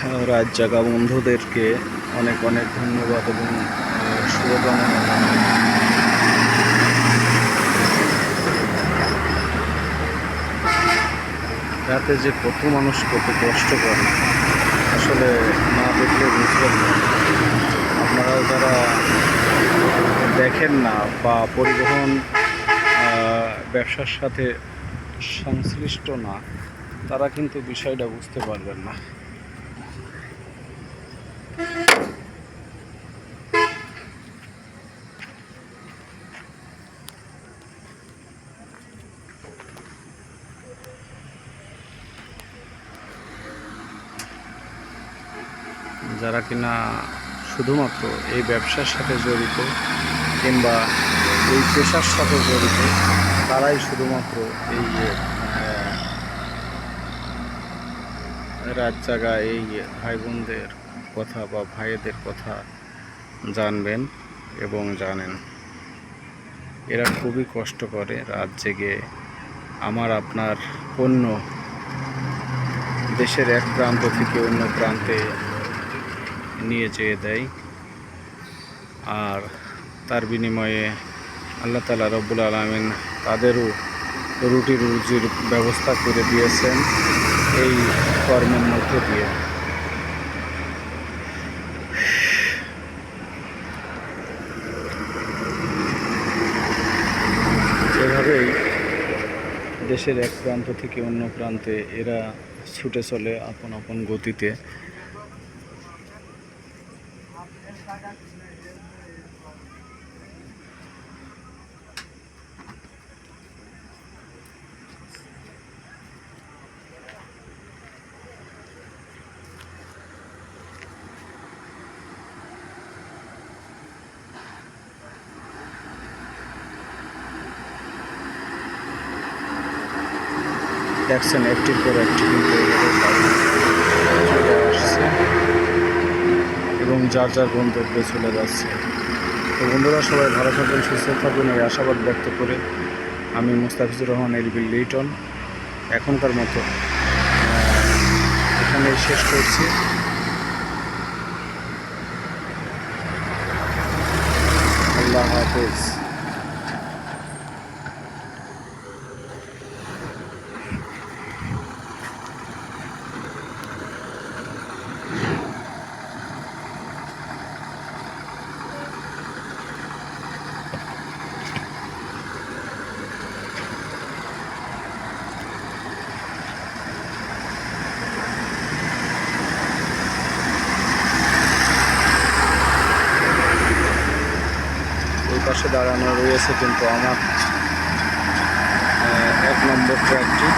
রাত জাগা বন্ধুদেরকে অনেক অনেক ধন্যবাদ এবং শুভকামনা রাতে যে কত মানুষ কত কষ্ট করে, আসলে না দেখলে বুঝবেন না। আপনারাও যারা দেখেন না বা পরিবহন ব্যবসার সাথে সংশ্লিষ্ট না, তারা কিন্তু বিষয়টা বুঝতে পারবেন না। যারা কিনা শুধুমাত্র এই ব্যবসার সাথে জড়িত কিংবা এই পেশার সাথে জড়িত, তারাই শুধুমাত্র এই রাত জাগা এই ভাই বোনদের কথা বা ভাইদের কথা জানবেন এবং জানেন। এরা খুবই কষ্ট করে রাত জেগে আমার, আপনার পণ্য দেশের এক প্রান্ত থেকে অন্য প্রান্তে নিয়ে যেয়ে দেয়। আর তার বিনিময়ে আল্লাহ তালা রব্বুল আলমিন তাদেরও রুটি রুজির ব্যবস্থা করে দিয়েছেন এই কর্মের মধ্য দিয়ে। এভাবেই দেশের এক প্রান্ত থেকে অন্য প্রান্তে এরা ছুটে চলে আপন আপন গতিতে। দেখছেন একটির পর একটি কিন্তু চলে আসছে। এবং যার যার গন্তব্যে চলে যাচ্ছে। তো বন্ধুরা, সবাই ভালো থাকবেন, সুস্থ থাকবেন। এই আশাবাদ ব্যক্ত করে আমি মুস্তাফিজুর রহমান এরবিল লিটন। এখনকার মতো এখানে শেষ করছি। আল্লাহ হাফেজ। দাঁড়ানো রয়েছে কিন্তু আমার এক নম্বর ট্র্যাকটি